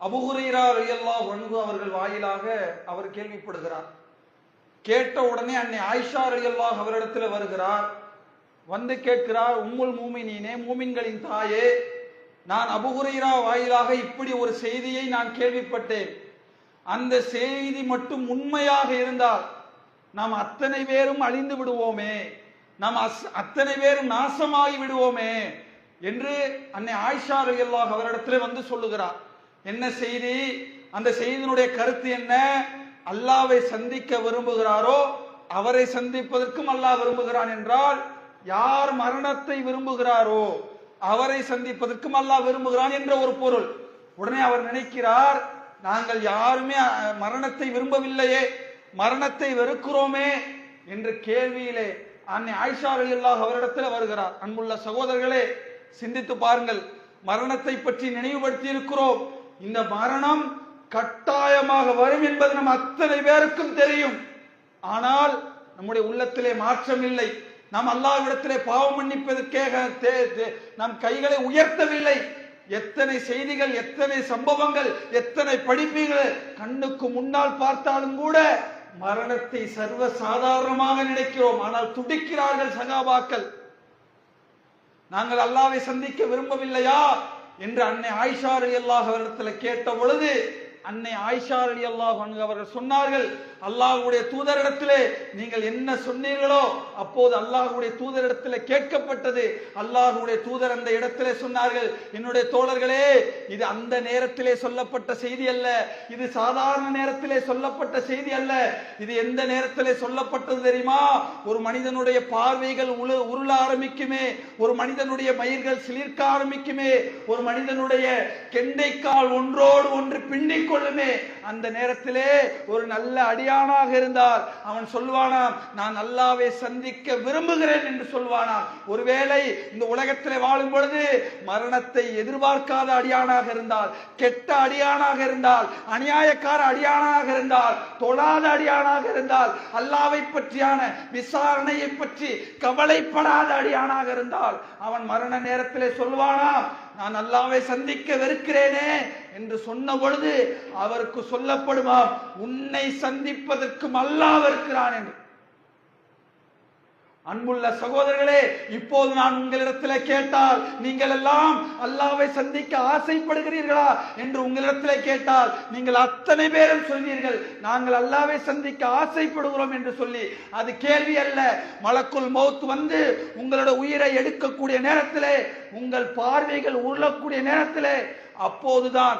அபுகுரீரா ரலியல்லாஹு ஒன்பு அவர்கள் வாயிலாக அவர் கேள்விப்படுகிறார். கேட்ட உடனே அன்னை ஆயிஷா ரலியல்லாஹு அவரிடத்தில் வருகிறார். வந்து கேட்கிறார் உம்முல் மூமினீனே மூமின்களின் தாயே நான் அபுகுரீரா வாயிலாக இப்படி ஒரு செய்தியை நான் கேள்விப்பட்டேன். அந்த செய்தி மட்டும் உண்மையாக இருந்தால் நாம் அத்தனை பேரும் அழிந்து விடுவோமே நாம் அஸ்- அத்தனை பேரும் நாசமாகி விடுவோமே என்று அன்னை ஆயிஷா ரலியல்லாஹு அவரிடத்துல வந்து சொல்லுகிறார். என்ன செய்தி? அந்த செய்தியினுடைய கருத்து என்ன? அல்லாவை சந்திக்க விரும்புகிறாரோ அவரை சந்திப்பதற்கும் அல்லாஹ் விரும்புகிறான் என்றால் யார் மரணத்தை விரும்புகிறாரோ அவரை சந்திப்பதற்கும் அல்லாஹ் விரும்புகிறான் என்ற ஒரு பொருள். உடனே அவர் நினைக்கிறார் நாங்கள் யாருமே மரணத்தை விரும்பவில்லையே மரணத்தை வெறுக்கிறோமே என்ற கேள்வியிலே அன்னை ஆயிஷா அல்லாஹ் அவரிடத்தில் வருகிறார். அன்புள்ள சகோதரர்களே சிந்தித்து பாருங்கள் மரணத்தை பற்றி நினைவுபடுத்தி இருக்கிறோம் இந்த மரணம் கட்டாயமாக வரும் என்பது நம் அத்தனை பேருக்கும் தெரியும். ஆனால் நம்முடைய உள்ளத்திலே மாற்றம் இல்லை. நாம் அல்லாவிடத்திலே பாவம் மன்னிப்பதற்காக நம் கைகளை உயர்த்தவில்லை. எத்தனை செய்திகள் எத்தனை சம்பவங்கள் எத்தனை படிப்புகள் கண்ணுக்கு முன்னால் பார்த்தாலும் கூட மரணத்தை சர்வ சாதாரணமாக நினைக்கிறோம். ஆனால் துடிக்கிறார்கள் சகாபாக்கள். நாங்கள் அல்லாவை சந்திக்க விரும்பவில்லையா? என்று அன்னை ஆயிஷா அலி அல்லாஹ் அவரிடத்துல கேட்ட பொழுது அன்னை ஆயிஷா அலி அல்லாஹ் அவர்கள் சொன்னார்கள் அல்லாஹுடைய தூதரிடத்திலே நீங்கள் என்ன சொன்னீர்களோ அப்போது அல்லாஹுடைய தூதரிடத்திலே கேட்கப்பட்டது. அல்லாஹுடைய தூதர் அந்த இடத்திலே சொன்னார்கள் என்னுடைய தோழர்களே இது அந்த நேரத்திலே சொல்லப்பட்ட செய்தி அல்ல. இது சாதாரண நேரத்திலே சொல்லப்பட்ட செய்தி அல்ல. இது எந்த நேரத்திலே சொல்லப்பட்டது தெரியுமா? ஒரு மனிதனுடைய பார்வைகள் உரு உருள ஆரம்பிக்குமே. ஒரு மனிதனுடைய மயிர்கள் சிலிர்க்க ஆரம்பிக்குமே. ஒரு மனிதனுடைய கெண்டைக்கால் ஒன்றோடு ஒன்று பின்னிக் கொள்ளுமே அந்த நேரத்திலே ஒரு நல்ல அடியானாக இருந்தால் அவன் சொல்வானாம் நான் அல்லாவை சந்திக்க விரும்புகிறேன் என்று சொல்வானாம் ஒருவேளை இந்த உலகத்தில் வாழும் பொழுது மரணத்தை எதிர்பார்க்காத அடியானாக இருந்தால் கெட்ட அடியானாக இருந்தால் அநியாயக்கார அடியானாக இருந்தால் தொழாத அடியானாக இருந்தால் அல்லாவை பற்றியான விசாரணையை பற்றி கவலைப்படாத அடியானாக இருந்தால் அவன் மரண நேரத்திலே சொல்வானாம் நான் அல்லாவை சந்திக்க வெறுக்கிறேனே என்று சொன்ன பொழுது அவருக்கு சொல்லப்படுமாம் உன்னை சந்திப்பதற்கும் அல்லாஹ் என்று. அன்புள்ள சகோதரர்களே இப்போது நான் உங்களிடத்தில் கேட்டால் நீங்கள் எல்லாம் அல்லாவை சந்திக்க ஆசைப்படுகிறீர்களா என்று உங்களிடத்தில் கேட்டால் நீங்கள் அத்தனை பேரும் சொன்னீர்கள் நாங்கள் அல்லாவை சந்திக்க ஆசைப்படுகிறோம் என்று சொல்லி. அது கேள்வி அல்ல. மலக்குள் மௌத் வந்து உங்களோட உயிரை எடுக்கக்கூடிய நேரத்திலே உங்கள் பார்வைகள் உருளக்கூடிய நேரத்திலே அப்போதுதான்